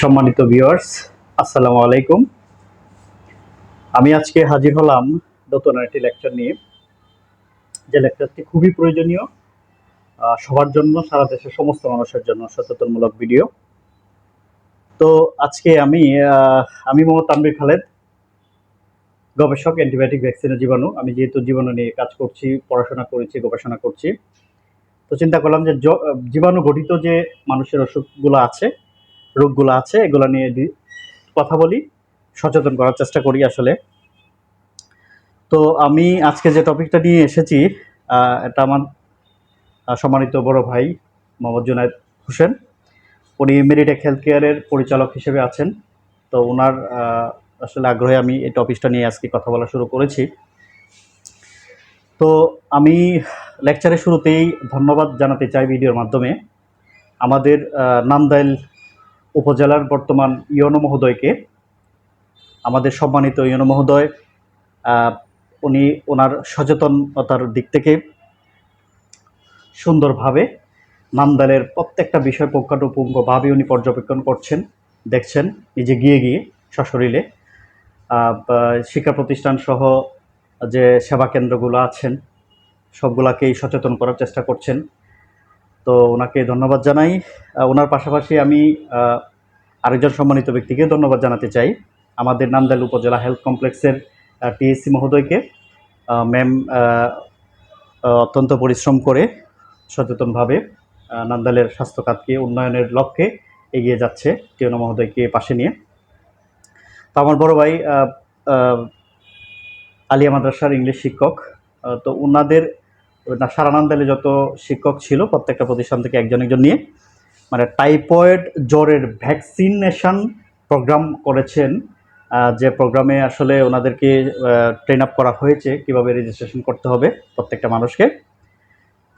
সম্মানিত ভিউয়ার্স আসসালামু আলাইকুম। আমি আজকে হাজির হলাম নতুন একটি লেকচার নিয়ে। যে লেকচারটি খুবই প্রয়োজনীয় সবার জন্য, সারা দেশের সমস্ত মানুষের জন্য সচেতনমূলক ভিডিও তো আজকে আমি আমি মোহাম্মদ তানবির খালেদ, গবেষক অ্যান্টিবায়োটিক ভ্যাকসিনের জীবাণু। আমি যেহেতু জীবাণু নিয়ে কাজ করছি, পড়াশোনা করেছি, গবেষণা করছি, তো চিন্তা করলাম যে জীবাণু ঘটিত যে মানুষের অসুখগুলো আছে রোগগুলো আছে এগুলো নিয়ে কথা বলি সচেতন করার চেষ্টা করি আসলে। তো আমি আজকে যে টপিকটা নিয়ে এসেছি এটা আমার সম্মানিত বড় ভাই মোহাম্মদ জুনায়দ হোসেন। উনি মেডিটেক হেলথ কেয়ারের পরিচালক হিসেবে আছেন। তো ওনার আসলে আগ্রহে আমি এই টপিকটা নিয়ে আজকে কথা বলা শুরু করেছি। তো আমি লেকচারের শুরুতেই ধন্যবাদ জানাতে চাই ভিডিওর মাধ্যমে। আমাদের আহ, নান্দাইল উপজেলার বর্তমান ইয়নো মহোদয়কে, আমাদের সম্মানিত ইয়নো মহোদয় উনি ওনার সচেতনতার দিক থেকে সুন্দরভাবে নামদালের প্রত্যেকটা বিষয় পুঙ্খানুপুঙ্খভাবে উনি পর্যবেক্ষণ করছেন, দেখছেন, নিজে গিয়ে গিয়ে সশরীরে। শিক্ষা প্রতিষ্ঠান সহ যে সেবা কেন্দ্রগুলো আছেন, সবগুলাকেই সচেতন করার চেষ্টা করছেন। তো ওনাকে ধন্যবাদ জানাই। ওনার পাশাপাশি আমি আরেকজন সম্মানিত ব্যক্তিকে ধন্যবাদ জানাতে চাই। আমাদের নান্দাইল উপজেলা হেলথ কমপ্লেক্সের টিএসসি মহোদয়কে। ম্যাম অত্যন্ত পরিশ্রম করে সচেতনভাবে নান্দালের স্বাস্থ্য খাতকে উন্নয়নের লক্ষ্যে এগিয়ে যাচ্ছে টিয়নো মহোদয়কে পাশে নিয়ে। তো আমার বড় ভাই আলিয়া মাদ্রাসার ইংলিশ শিক্ষক। তো ওনাদের না সারা নান্দাইলে যত শিক্ষক ছিল, প্রত্যেকটা প্রতিষ্ঠান থেকে একজন একজন নিয়ে মানে টাইফয়েড জ্বরের ভ্যাকসিনেশন প্রোগ্রাম করেছেন যে প্রোগ্রামে আসলে ওনাদেরকে ট্রেন আপ করা হয়েছে, কীভাবে রেজিস্ট্রেশন করতে হবে প্রত্যেকটা মানুষকে।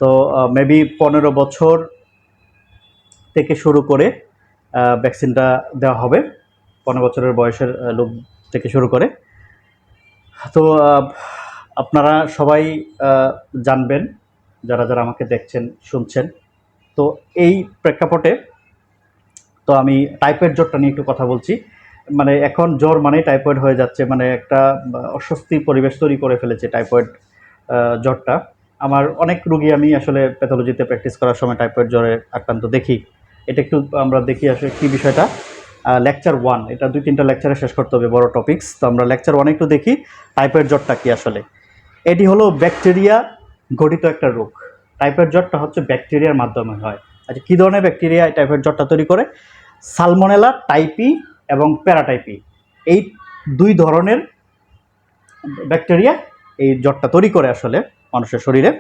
তো মেবি পনেরো বছর থেকে শুরু করে ভ্যাকসিনটা দেওয়া হবে, পনেরো বছরের বয়সের লোক থেকে শুরু করে। তো আপনারা সবাই জানবেন, যারা যারা আমাকে দেখছেন, শুনছেন। তো এই প্রেক্ষাপটে, তো আমি টাইফয়েড জ্বরটা নিয়ে একটু কথা বলছি। মানে এখন জ্বর মানে টাইফয়েড হয়ে যাচ্ছে। মানে একটা অস্বস্তি পরিবেশ তৈরি করে ফেলেছে টাইফয়েড জ্বরটা আমার অনেক রুগী আমি আসলে প্যাথোলজিতে প্র্যাকটিস করার সময় টাইফয়েড জ্বরে আক্রান্ত দেখি। এটা একটু আমরা দেখি আসলে কী বিষয়টা। লেকচার ওয়ান এটা দুই তিনটা লেকচারে শেষ করতে হবে, বড় টপিকস তো আমরা লেকচার ওয়ানে একটু দেখি টাইফয়েড জ্বরটা কি আসলে। এটি হলো ব্যাকটেরিয়া গঠিত একটা রোগ। টাইফয়েড জ্বরটা হচ্ছে ব্যাকটেরিয়ার মাধ্যমে হয়। আচ্ছা কী ধরনের ব্যাকটেরিয়া এই টাইফয়েড জ্বরটা তৈরি করে? সালমোনেলা, টাইপি এবং প্যারাটাইপি। এই দুই ধরনের ব্যাকটেরিয়া এই জ্বরটা তৈরি করে আসলে মানুষের শরীরে।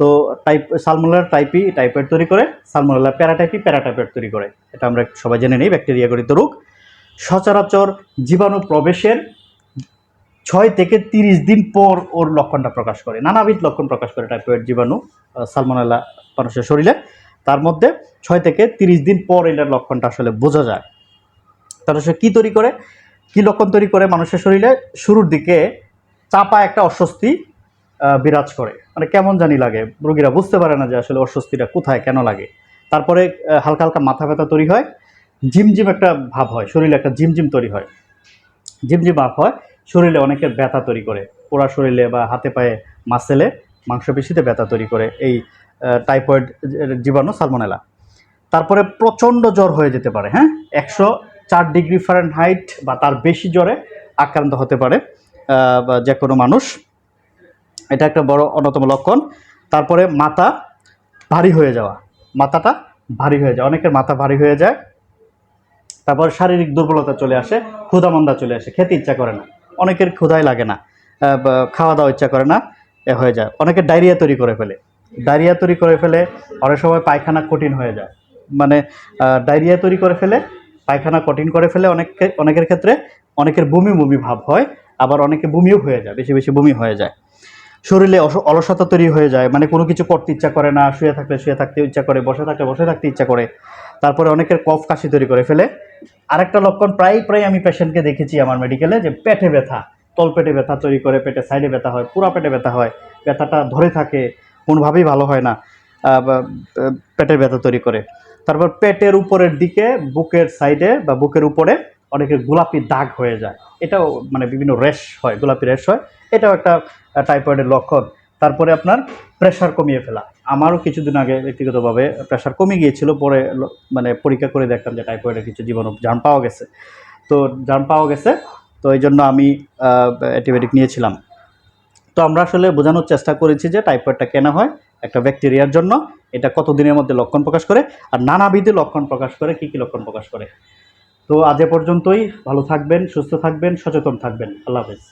তো টাইপ সালমোনেলার টাইপি টাইপয়েড তৈরি করে, সালমোনেলা, প্যারাটাইপি প্যারাটাইপয়েড তৈরি করে। এটা আমরা সবাই জেনে নিই, ব্যাকটেরিয়া গঠিত রোগ। সচরাচর জীবাণু প্রবেশের ছয় থেকে তিরিশ দিন পর ওর লক্ষণটা প্রকাশ করে। নানাবিধ লক্ষণ প্রকাশ করে টাইফয়েড জীবাণু সালমোনেলা মানুষের শরীরে। তার মধ্যে ছয় থেকে তিরিশ দিন পর এটার লক্ষণটা আসলে বোঝা যায়। তাহলে সে কী তৈরি করে? কী লক্ষণ তৈরি করে মানুষের শরীরে? শুরুর দিকে চাপা একটা অস্বস্তি বিরাজ করে। মানে কেমন জানি লাগে। রোগীরা বুঝতে পারে না যে আসলে অস্বস্তিটা কোথায়, কেন লাগে। তারপরে হালকা হালকা মাথা ব্যথা তৈরি হয়। ঝিমঝিম একটা ভাব হয়। শরীরে একটা ঝিমঝিম তৈরি হয়। ঝিমঝিম ভাব হয়। শরীরে অনেকের ব্যথা তৈরি করে। পোড়া শরীরে বা হাতে পায়ে মাসেলে মাংসপেশিতে ব্যথা তৈরি করে এই টাইফয়েড জীবাণু সালমোনেলা তারপরে প্রচণ্ড জ্বর হয়ে যেতে পারে হ্যাঁ? একশো চার ডিগ্রি ফারেনহাইট বা তার বেশি জ্বরে আক্রান্ত হতে পারে যে কোনো মানুষ। এটা একটা বড় অন্যতম লক্ষণ। তারপরে মাথা ভারী হয়ে যাওয়া। মাথাটা ভারী হয়ে যায়। অনেকের মাথা ভারী হয়ে যায়। তারপর শারীরিক দুর্বলতা চলে আসে, ক্ষুধামন্দা চলে আসে, খেতে ইচ্ছা করে না। অনেকের ক্ষুধাই লাগে না খাওয়া দাওয়া ইচ্ছা করে না হয়ে যায়। অনেকের ডায়রিয়া তৈরি করে ফেলে। ডায়রিয়া তৈরি করে ফেলে অনেক সময় পায়খানা কঠিন হয়ে যায়। মানে ডায়রিয়া তৈরি করে ফেলে, পায়খানা কঠিন করে ফেলে অনেককে, অনেকের ক্ষেত্রে অনেকের বমি বমি ভাব হয়, আবার অনেকে বমিও হয়ে যায়, বেশি বেশি বমি হয়ে যায়। শরীরে অলসতা তৈরি হয়ে যায় মানে কোনো কিছু করতে ইচ্ছা করে না, শুয়ে থাকলে শুয়ে থাকতে ইচ্ছা করে, বসে থাকলে বসে থাকতে ইচ্ছা করে। তারপরে অনেকের কফ কাশি তৈরি করে ফেলে। আরেকটা লক্ষণ প্রায় প্রায় আমি পেশেন্টকে দেখেছি আমার মেডিকেলে যে পেটে ব্যথা তল পেটে ব্যথা তৈরি করে, পেটে সাইডে ব্যথা হয়, পুরা পেটে ব্যথা হয়, ব্যথাটা ধরে থাকে, কোনোভাবেই ভালো হয় না পেটের ব্যথা তৈরি করে। তারপর পেটের উপরের দিকে, বুকের সাইডে বা বুকের উপরে অনেকের গোলাপি দাগ হয়ে যায়। এটাও মানে বিভিন্ন র্যাশ হয়, গোলাপি র্যাশ হয়। এটাও একটা টাইফয়েডের লক্ষণ। তারপরে আপনার প্রেশার কমিয়ে ফেলা। আমারও কিছুদিন আগে ব্যক্তিগতভাবে প্রেশার কমে গিয়েছিল, পরে মানে পরীক্ষা করে দেখলাম যে টাইফয়েডের কিছু জীবাণু জার্ম পাওয়া গেছে। তো জার্ম পাওয়া গেছে, তো এই জন্য আমি অ্যান্টিবায়োটিক নিয়েছিলাম। তো আমরা আসলে বোঝানোর চেষ্টা করেছি যে টাইফয়েডটা কেনা হয়, একটা ব্যাকটেরিয়ার জন্য, এটা কত দিনের মধ্যে লক্ষণ প্রকাশ করে, আর নানাবিধি লক্ষণ প্রকাশ করে, কি কি লক্ষণ প্রকাশ করে। তো আজ এ পর্যন্তই, ভালো থাকবেন, সুস্থ থাকবেন, সচেতন থাকবেন। আল্লাহ হাফেজ।